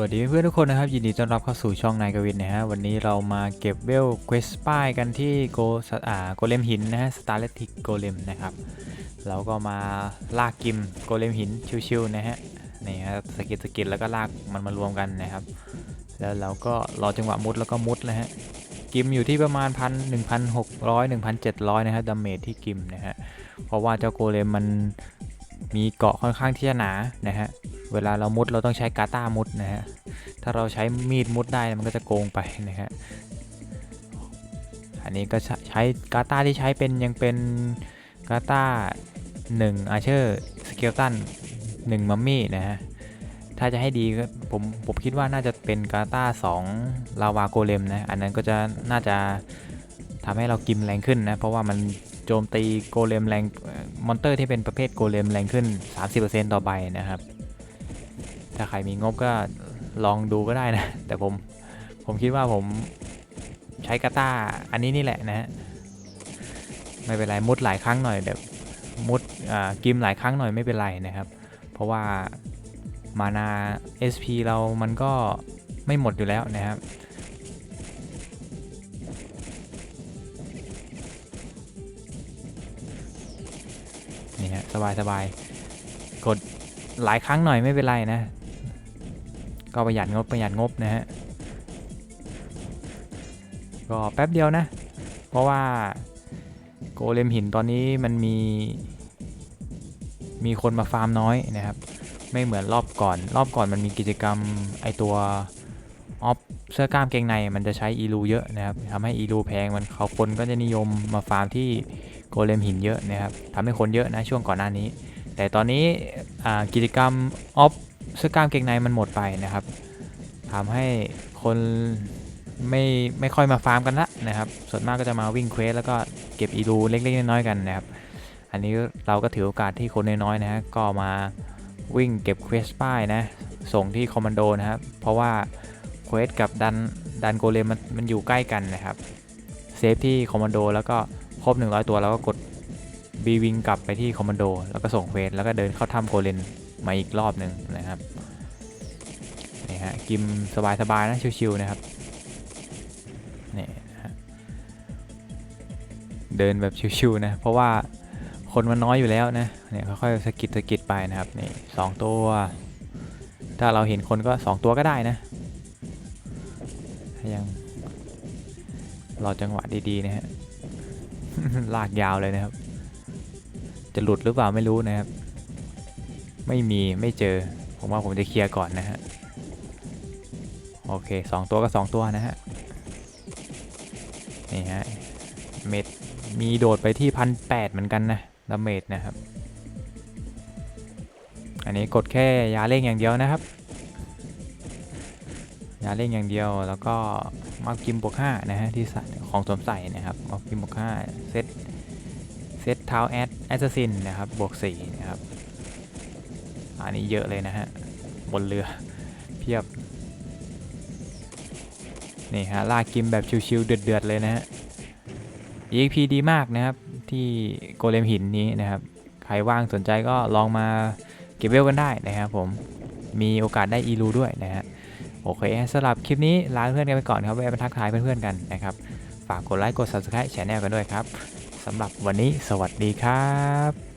วัสดีเพื่อนทุกคนนะครับยินดีต้อนรับเข้าสู่ช่องนายกวินนะฮะวันนี้เรามาเก็บเวลเควสป้ายกันที่โกสอ่าโกเลมหินนะฮะสตาร์เลติกโกเลมนะครับเราก็มาลากกิมโกเลมหินชิวๆนะฮะนี่ฮะสกิดสกิดแล้วก็ลากมันมารวมกันนะครับ แล้วเราก็รอจังหวะมุดแล้วก็มุดนะฮะกิมอยู่ที่ประมาณพันหนึ่งพันหกร้อยหนึ่งพันเจ็ดร้อยนะฮะดาเมจที่กิมนะฮะเพราะว่าเจ้าโกเลมมันมีเกาะค่อนข้างที่จะหนานะฮะ เวลาเรามุดเราต้องใช้กาตามุดนะฮะ ถ้าเราใช้มีดมุดได้มันก็จะโกงไปนะฮะ อันนี้ก็ใช้กาตาที่ใช้เป็นยังเป็นกาตา1อาเชอร์สเกลตัน1มัมมี่นะฮะ ถ้าจะให้ดีก็ผมผมคิดว่าน่าจะเป็นกาตา2ลาวาโกเลมนะ อันนั้นก็จะน่าจะทำให้เรากิมแรงขึ้นนะ เพราะว่ามันโจมตีโกเลมแรงมอนเตอร์ที่เป็นประเภทโกเลมแรงขึ้น 30%ต่อใบนะครับ ถ้าใครมีงบก็ลองดูก็ได้นะ แต่ผมผมคิดว่าผมใช้กาตาอันนี้นี่แหละนะฮะไม่เป็นไรมุดหลายครั้งหน่อยเดี๋ยวมุดกิมหลายครั้งหน่อยไม่เป็นไรนะครับ เพราะว่ามานา SP เรามันก็ไม่หมดอยู่แล้วนะครับ นี่ฮะสบายสบายกดหลายครั้งหน่อยไม่เป็นไรนะ ก็ประหยัดงบประหยัดงบนะฮะก็แป๊บเดียวนะ เพราะว่าโกเลมหินตอนนี้มันมี มีคนมาฟาร์มน้อยนะครับ ไม่เหมือนรอบก่อน รอบก่อนมันมีกิจกรรมไอตัวออฟเสื้อกล้ามเกงในมันจะใช้อีลูเยอะนะครับทำให้อีลูแพงมันเขาคนก็จะนิยมมาฟาร์มที่โกเลมหินเยอะนะครับทำให้คนเยอะนะช่วงก่อนหน้านี้ แต่ตอนนี้กิจกรรมออฟ เสื้อกล้ามเกงในมันหมดไปนะครับทำให้คนไม่ไม่ค่อยมาฟาร์มกันละนะครับ ส่วนมากก็จะมาวิ่งเควสแล้วก็เก็บอีลูเล็กๆน้อยๆกันนะครับ อันนี้เราก็ถือโอกาสที่คนน้อยๆนะฮะก็มาวิ่งเก็บเควสป้ายนะส่งที่คอมมานโดนะครับเพราะว่าเควสกับดันดันโกเลมมันมันอยู่ใกล้กันนะครับเซฟที่คอมมานโดแล้วก็ครบ 100 ตัวแล้วก็กดบีวิงกลับไปที่คอมมานโดแล้วก็ส่งเควสแล้วก็เดินเข้าถ้ำโกเลน มาอีกรอบหนึ่งนะครับนี่ฮะกิมสบายๆนะชิวๆนะครับนี่นะฮะเดินแบบชิวๆนะเพราะว่าคนมันน้อยอยู่แล้วนะเนี่ยค่อยๆสะกิดสกิดไปนะครับนี่สองตัว ถ้าเราเห็นคนก็ 2 ตัวก็ได้นะยังรอจังหวะดีๆนะฮะลากยาวเลยนะครับ จะหลุดหรือเปล่าไม่รู้นะครับ ไม่มีไม่เจอ ผมว่าผมจะเคลียร์ก่อนนะฮะ โอเคสองตัวก็สองตัวนะฮะ นี่ฮะ เม็ดมีโดดไปที่พันแปดเหมือนกันนะดาเมจนะครับ อันนี้กดแค่ยาเร่งอย่างเดียวนะครับ ยาเร่งอย่างเดียวแล้วก็มากิมบวกห้านะฮะที่ของสวมใส่นะครับมากิมบวกห้าเซตเซตเท้าแอดแอสซินนะครับบวกสี่นะครับ อันนี้เยอะเลยนะฮะ บนเรือเพียบ นี่ฮะลากกิมแบบชิวๆเดือดๆเลยนะฮะ EXP ดีมากนะครับ ที่โกเลมหินนี้นะครับ ใครว่างสนใจก็ลองมาเก็บเวลกันได้นะครับผม มีโอกาสได้อีลูด้วยนะฮะ โอเคสำหรับคลิปนี้ลาเพื่อนกันไปก่อนครับแวะไปทักทายเพื่อนๆกันนะครับ ฝากกดไลค์กด subscribe แชนแนลกันด้วยครับสำหรับวันนี้สวัสดีครับ